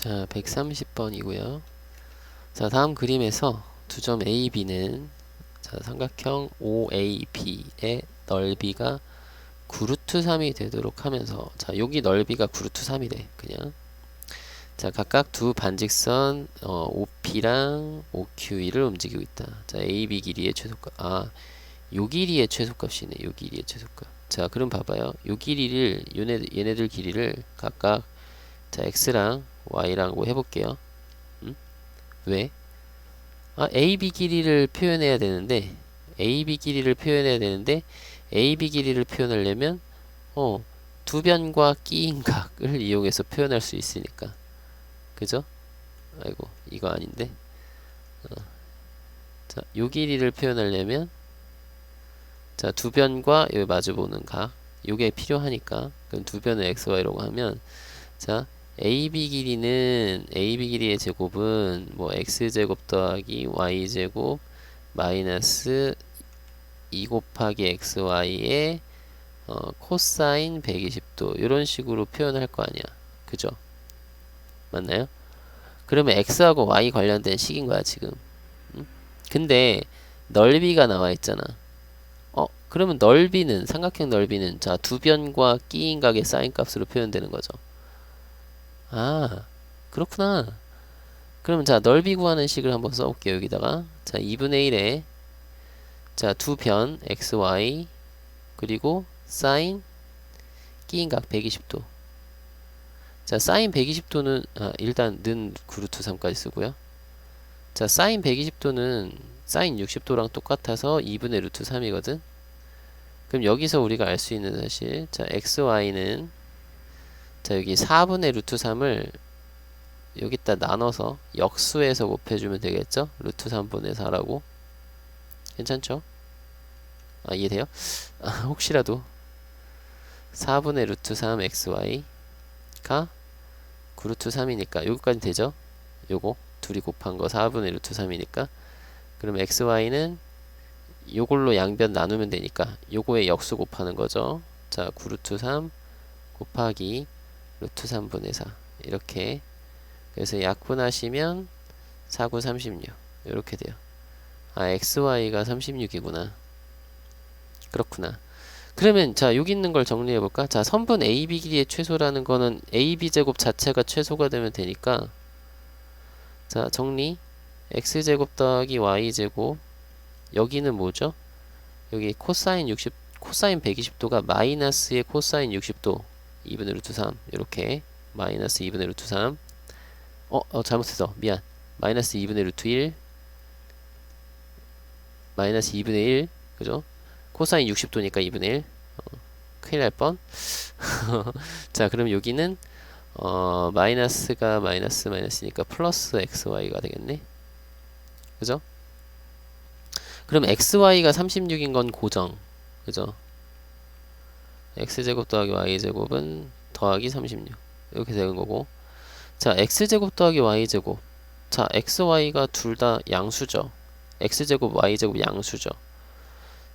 자, 130번이고요. 자, 다음 그림에서 두 점 A, B는 자, 삼각형 OAB의 넓이가 9루트 3이 되도록 하면서 자, 여기 넓이가 9루트 3이 래. 그냥 자, 각각 두 반직선 어, OP랑 OQE를 움직이고 있다. 자, AB 길이의 최소값. 아, 요 길이의 최소값이네. 요 길이의 최소값. 자, 그럼 봐봐요. 요 길이를 얘네, 얘네들 길이를 각각 자, x랑 뭐 해볼게요. 음? 왜? 아, AB 길이를 표현해야 되는데 AB 길이를 표현해야 되는데 AB 길이를 표현하려면 어, 두 변과 끼인 각을 이용해서 표현할 수 있으니까. 그죠? 아이고, 이거 아닌데. 어. 자, 요 길이를 표현하려면 자, 두 변과 여기 마주보는 각 요게 필요하니까 그럼 두 변을 xy라고 하면 자, AB 길이는 AB 길이의 제곱은 뭐 x제곱 더하기 y제곱 마이너스 2 곱하기 xy의 어, 코사인 120도 이런 식으로 표현할 거 아니야. 그죠? 맞나요? 그러면 x하고 y 관련된 식인 거야, 지금. 음? 근데 넓이가 나와 있잖아. 어, 그러면 넓이는 삼각형 넓이는 자, 두 변과 끼인 각의 사인 값으로 표현되는 거죠. 아, 그렇구나. 그럼 자, 넓이 구하는 식을 한번 써볼게요. 여기다가. 자, 2분의 1에 자, 두 변 xy 그리고 사인 끼인각 120도. 자, 사인 120도는 아, 일단 는 9루트 3까지 쓰고요. 자, 사인 120도는 사인 60도랑 똑같아서 2분의 루트 3이거든. 그럼 여기서 우리가 알 수 있는 사실 자, xy는 자 여기 4분의 루트 3을 여기다 나눠서 역수해서 곱해주면 되겠죠? 루트 3분의 4라고 괜찮죠? 아 이해돼요? 아, 혹시라도 4분의 루트 3 xy가 9루트 3이니까 여기까지 되죠? 요거 둘이 곱한 거 4분의 루트 3이니까 그럼 xy는 요걸로 양변 나누면 되니까 요거에 역수 곱하는 거죠 자 9루트 3 곱하기 루트 3분의 4 이렇게. 그래서 약분하시면 4, 9, 36 이렇게 돼요. 아 xy가 36이구나. 그렇구나. 그러면 자 여기 있는 걸 정리해 볼까? 자 선분 AB 길이의 최소라는 거는 AB 제곱 자체가 최소가 되면 되니까. 자 정리. X제곱 더하기 y제곱. 여기는 뭐죠? 여기 코사인 60 코사인 120도가 마이너스의 코사인 60도 2분의 루트 3 이렇게 마이너스 2분의 루트 3 어, 어 잘못했어. 미안. 마이너스 2분의 루트 1 마이너스 2분의 1 그죠? 코사인 60도니까 2분의 1 어, 큰일 날뻔. 자 그럼 여기는 어, 마이너스가 마이너스 마이너스니까 플러스 xy가 되겠네. 그죠? 그럼 xy가 36인 건 고정. 그죠 x제곱 더하기 y제곱은 더하기 36 이렇게 되는 거고. 자 x제곱 더하기 y제곱. 자 xy가 둘 다 양수죠. X제곱 y제곱 양수죠.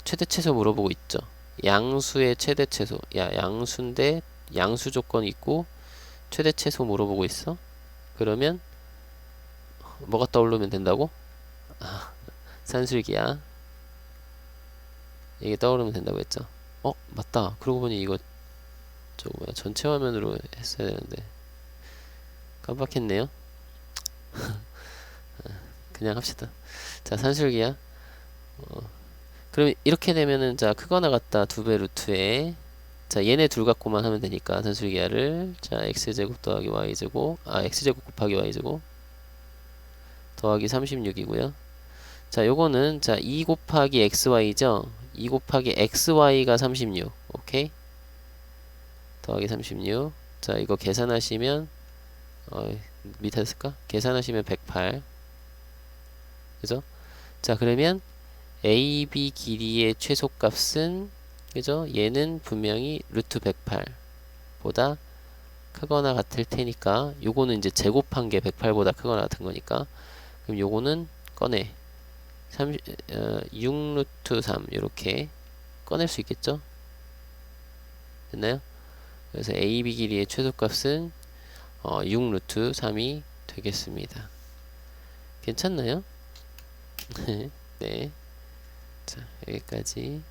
최대 최소 물어보고 있죠. 양수의 최대 최소. 야 양수인데 양수 조건 있고 최대 최소 물어보고 있어? 그러면 뭐가 떠오르면 된다고? 아, 산술기야. 이게 떠오르면 된다고 했죠 어 맞다. 그러고 보니 이거 저거 뭐야? 전체 화면으로 했어야 되는데. 깜빡했네요. 그냥 합시다. 자 산술기야. 어, 그럼 이렇게 되면은 자 크거나 같다 두 배 루트에. 자 얘네 둘 갖고만 하면 되니까 산술기야를. 자 x제곱 더하기 y제곱. 아 x제곱 곱하기 y제곱 더하기 36이고요. 자 요거는 자 2 곱하기 xy죠 2 곱하기 xy가 36 오케이 더하기 36자 이거 계산하시면 어, 밑에 쓸까? 계산하시면 108 그죠? 자 그러면 AB 길이의 최소값은 그죠? 얘는 분명히 루트 108 보다 크거나 같을 테니까 요거는 이제 제곱한 게 108보다 크거나 같은 거니까 그럼 요거는 꺼내 3, 어, 6루트 3 이렇게 꺼낼 수 있겠죠? 됐나요? 그래서 AB 길이의 최소값은 어, 6루트 3이 되겠습니다. 괜찮나요? 네. 자, 여기까지.